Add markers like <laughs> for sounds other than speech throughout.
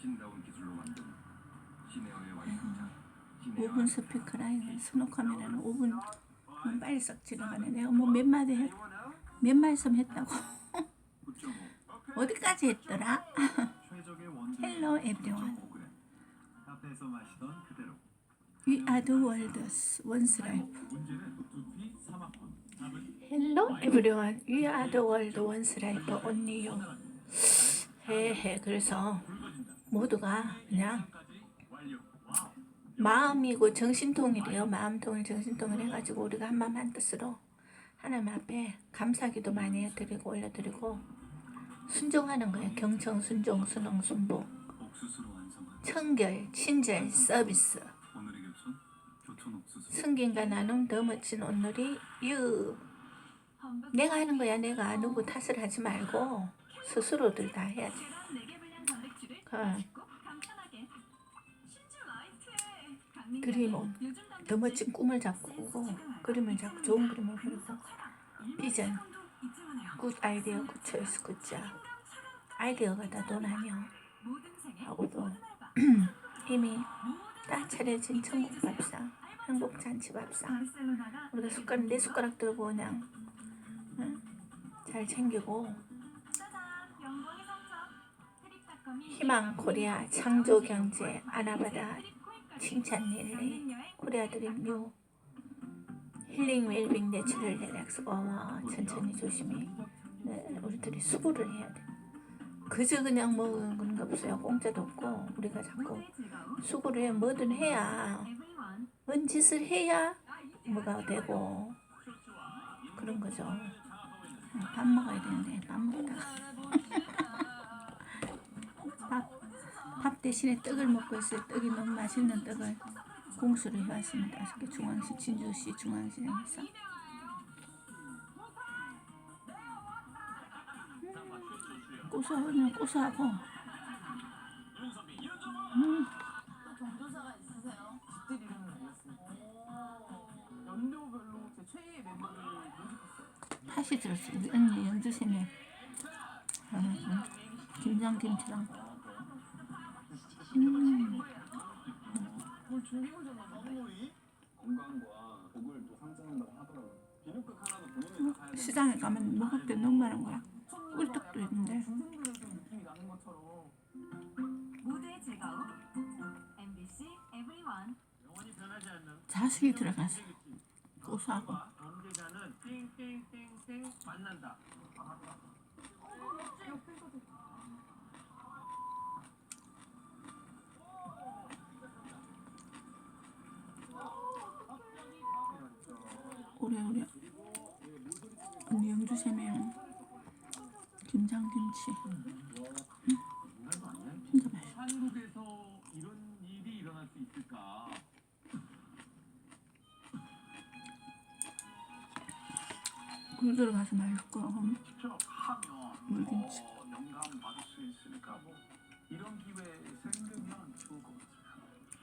신다운 기술로 만든 시네어의 완성작. 오븐 스피커라 이거 스노 카메라는 5분 빨리 썩 지나가네. 내가 뭐 몇 마디 했, 몇 말씀 했다고. 어디까지 했더라? 헬로 에브리원. 0.5g. 카페에서 마시던 그대로. We are the world's once life. 문제는 두피 3학번. 답은 Hello everyone. We are the world once life only you. 헤헤 그래서 모두가 그냥. 마음이고 정신통일이에요. 마음통일 정신통일 해가지고 우리가 한마음 한뜻으로 하나님 앞에 감사기도 많이 해드리고 올려드리고 순종하는 거예요. 경청 순종 순홍 순복 청결 친절 서비스. 승긴과 나눔 더 멋진 오늘이 유 내가 하는 거야 내가 누구 탓을 하지 말고 스스로들 다 해야지 그 그림은 더 멋진 꿈을 잡고 그림을 잡고 좋은 그림을 그리고 비전 굿 아이디어 굿 초이스 굿자 아이디어가 다 돈 아니야. 하고도 <clears throat> 이미 딱 차려진 천국 밥상 행복 잔치 밥상. 우리가 숟가락 네 숟가락 들고 그냥 응? 잘 챙기고 희망 코리아 창조 경제 아나바다 칭찬 릴레이 코리아 드림 뉴 힐링 웰빙 내추럴 릴렉스 어머 천천히 조심히 네, 우리들이 수고를 해야 돼. 그저 그냥 뭐 그런 거 없어요. 공짜도 없고 우리가 자꾸 수고를 해 뭐든 해야 뭔 짓을 해야 뭐가 되고 그런 거죠. 응, 밥 먹어야 되는데 밥 먹다가 <laughs> 밥, 밥 대신에 떡을 먹고 있어요. 떡이 너무 맛있는 떡을 공수를 해왔습니다. 중앙시 진주시 중앙시장에서. 고소하면 고소하고. 음. 팥이 들었어요 언니 연주생에 음, 김장 김치랑 음, 뭘 준비물잖아. 너무 건강과 복을 또 상징한다고 하더라고요. 비누국 하나도 본인이 다 사야 되는 시장에 가면 먹을 게 너무 많은 거야 꿀떡도 있는데 느낌이 나는 것처럼 모두의 즐거움 MBC EVERYONE 영원히 변하지 않는 자식이 들어가서 고소하고 범죄자는 땡땡땡땡 만난다. 오래오래. 언니 영주샘에 김장김치. 음, 진짜 맛있어. 한국에서 이런 일이 일어날 수 있을까? 굴 들어 가서 맛있고 물김치. 뭐.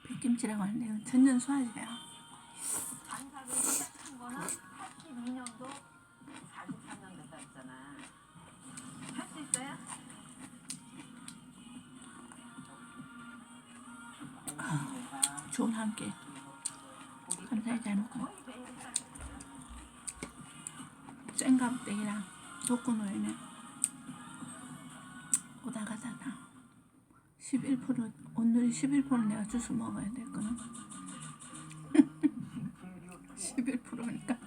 백김치라고 하는데요. 천년 수화제야 좋은 함께. 감사히 잘 먹고. 쨍갑대기랑 독고노에는 오다가다다. 11% 오늘이 11% 내가 주스 먹어야 될 거는 11%니까.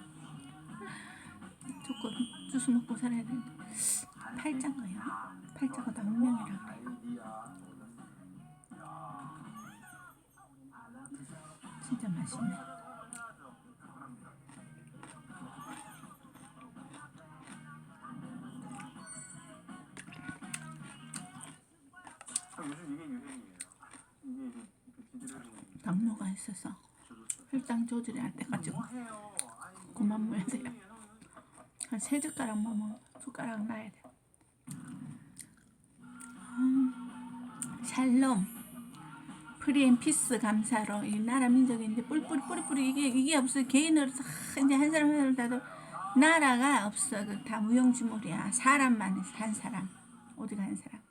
조금 주스 먹고 살아야 되는데. 거야 팔자가 다 운명이라 진짜 맛있네. 요즘 이게 유행이에요. 이게 이제 비디를 당뇨가 있어서 혈당 조절이 안 돼가지고. 아니 그만 먹어야 돼요. 한 세 젓가락만 먹어 숟가락 놔야 돼. 음, 샬롬 프리앤피스 감사로 이 나라 민족이 이제 뿔뿔이 뿌리뿌리 이게 이게 없어 개인으로서 하, 이제 한 사람 한 사람 다도 나라가 없어 그다 무용지물이야. 사람만 한 사람. 어디가 한 사람